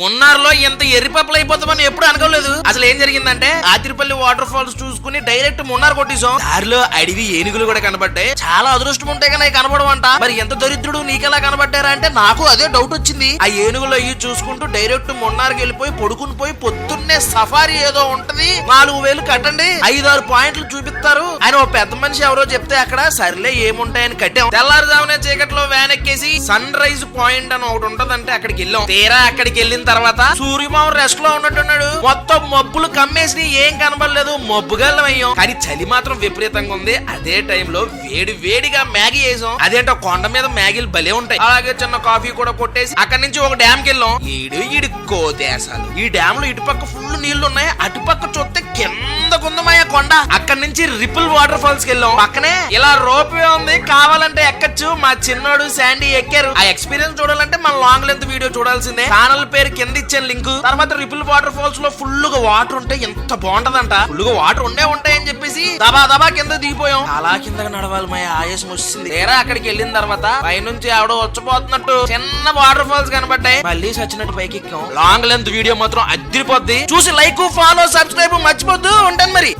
ఉన్నారులో ఇంత ఎర్రిపప్పులు అయిపోతామని ఎప్పుడు అనుకోలేదు ఏం జరిగిందంటే ఆతిరిపల్లి వాటర్ ఫాల్స్ చూసుకుని డైరెక్ట్ మున్నార్ కొట్టేసాం దారిలో అడవి ఏనుగులు కూడా కనబడ్డాయి. చాలా అదృష్టం ఉంటే కానీ కనబడవంట. మరి ఎంత దరిద్రుడు నీకెలా కనబడ్డారా అంటే నాకు అదే డౌట్ వచ్చింది. ఆ ఏనుగులు అయ్యి చూసుకుంటూ డైరెక్ట్ మున్నార్కి వెళ్ళిపోయి పడుకుని పోయి పొద్దున్నే సఫారీ ఏదో ఉంటది. నాలుగు వేలు కట్టండి. ఐదారు పాయింట్లు చూపిస్తారు. ఆయన ఓ పెద్ద మనిషి ఎవరో చెప్తే అక్కడ సర్లే ఏముంటాయని కట్టాం. తెల్లారుజామునే చీకట్లో వ్యాన్ ఎక్కేసి సన్ రైజ్ పాయింట్ అని ఒకటి ఉంటదంటే అక్కడికి వెళ్ళాం. తీరా అక్కడికి వెళ్ళిన తర్వాత సూర్యమావం రెస్ట్లో ఉన్నట్టున్నాడు. మొత్తం మబ్బు మబ్బులు కమ్మేసి ఏం కనబడలేదు మబ్బుగల్లం అయ్యాం. కానీ చలి మాత్రం విపరీతంగా ఉంది. అదే టైంలో వేడి వేడిగా మ్యాగీ వేసాం అదేంటో కొండ మీద మ్యాగీలు భలే ఉంటాయి. అలాగే చిన్న కాఫీ కూడా కొట్టేసి అక్కడి నుంచి ఒక డ్యామ్కి వెళ్ళాం. ఈడు ఈడు కోదేశాలు ఈ డ్యామ్లో ఇటుపక్క ఫుల్ నీళ్ళు ఉన్నాయి అటుపక్క చూస్తే కింద కిందకుందమయ్య కొండ. అక్కడి నుంచి రిపుల్ వాటర్ ఫాల్స్కి వెళ్ళాం. పక్కనే ఇలా రోపే ఉంది. కావాలంటే ఎక్కచ్చు. మా చిన్నోడు శాండీ ఎక్కారు. ఆ ఎక్స్పీరియన్స్ చూడాలంటే మన లాంగ్ లెంత్ వీడియో చూడాల్సిందే. ఛానల్ పేరు కింద ఇచ్చాను లింక్. తర్వాత రిపుల్ వాటర్ ఫాల్స్లో ఫుల్గా వాటర్ ఉంటే ఎంత బాగుంటదంట. ఫుల్గా వాటర్ ఉండే ఉంటాయని చెప్పి చెప్పేసి దబా దబా కింద దిగిపోయాం. అలా కిందకి నడవాలి మా ఆయాసం వచ్చింది. తీరా అక్కడికి వెళ్ళిన తర్వాత పైనుంచి ఆవిడ వచ్చిపోతున్నట్టు చిన్న వాటర్ ఫాల్స్ కనబడ్డాయి. మళ్ళీ సచ్చినట్టు పైకి ఎక్కాం. లాంగ్ లెంత్ వీడియో మాత్రం అదిరిపోద్ది. చూసి లైక్ ఫాలో సబ్స్క్రైబ్ మర్చిపోద్దు. ఉంటాను మరి.